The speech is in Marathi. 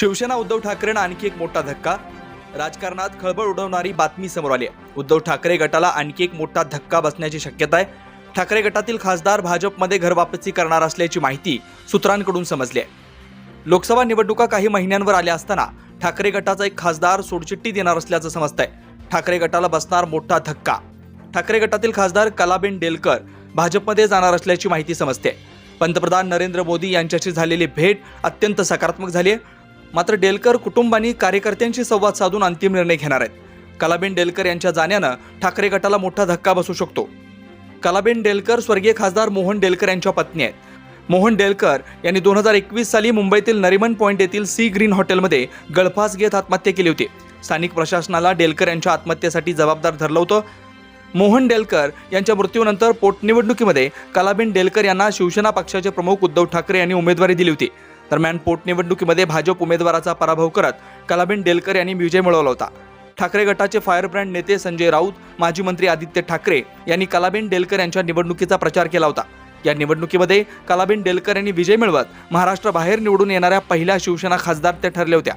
शिवसेना उद्धव ठाकरेंना आणखी एक मोठा धक्का. राजकारणात खळबळ उडवणारी बातमी समोर आली आहे. उद्धव ठाकरे गटाला आणखी एक मोठा धक्का बसण्याची शक्यता आहे. ठाकरे गटातील खासदार भाजपमध्ये घरवापसी करणार असल्याची माहिती सूत्रांकडून समजली आहे. लोकसभा निवडणुका काही महिन्यांवर आल्या असताना ठाकरे गटाचा एक खासदार सोडचिठ्ठी देणार असल्याचं समजतंय. ठाकरे गटाला बसणार मोठा धक्का. ठाकरे गटातील खासदार कलाबेन डेलकर भाजपमध्ये जाणार असल्याची माहिती समजते. पंतप्रधान नरेंद्र मोदी यांच्याशी झालेली भेट अत्यंत सकारात्मक झाली आहे. मात्र डेलकर कुटुंबांनी कार्यकर्त्यांशी संवाद साधून अंतिम निर्णय घेणार आहेत. कलाबेन डेलकर यांच्या जाण्यानं ठाकरे गटाला मोठा धक्का बसू शकतो. कलाबेन डेलकर स्वर्गीय खासदार मोहन डेलकर यांच्या पत्नी आहेत. मोहन डेलकर यांनी दोन हजार एकवीस साली मुंबईतील नरिमन पॉईंट येथील सी ग्रीन हॉटेलमध्ये गळफास घेत आत्महत्या केली होती. स्थानिक प्रशासनाला डेलकर यांच्या आत्महत्येसाठी जबाबदार धरलं होतं. मोहन डेलकर यांच्या मृत्यूनंतर पोटनिवडणुकीमध्ये कलाबेन डेलकर यांना शिवसेना पक्षाचे प्रमुख उद्धव ठाकरे यांनी उमेदवारी दिली होती. दरम्यान पोटनिवडणुकीमध्ये भाजप उमेदवाराचा पराभव करत कलाबेन डेलकर यांनी विजय मिळवला होता. ठाकरे गटाचे फायरब्रँड नेते संजय राऊत माजी मंत्री आदित्य ठाकरे यांनी कलाबेन डेलकर यांच्या निवडणुकीचा प्रचार केला होता. या निवडणुकीमध्ये कलाबेन डेलकर यांनी विजय मिळवत महाराष्ट्राबाहेर निवडून येणाऱ्या पहिल्या शिवसेना खासदार त्या ठरल्या होत्या.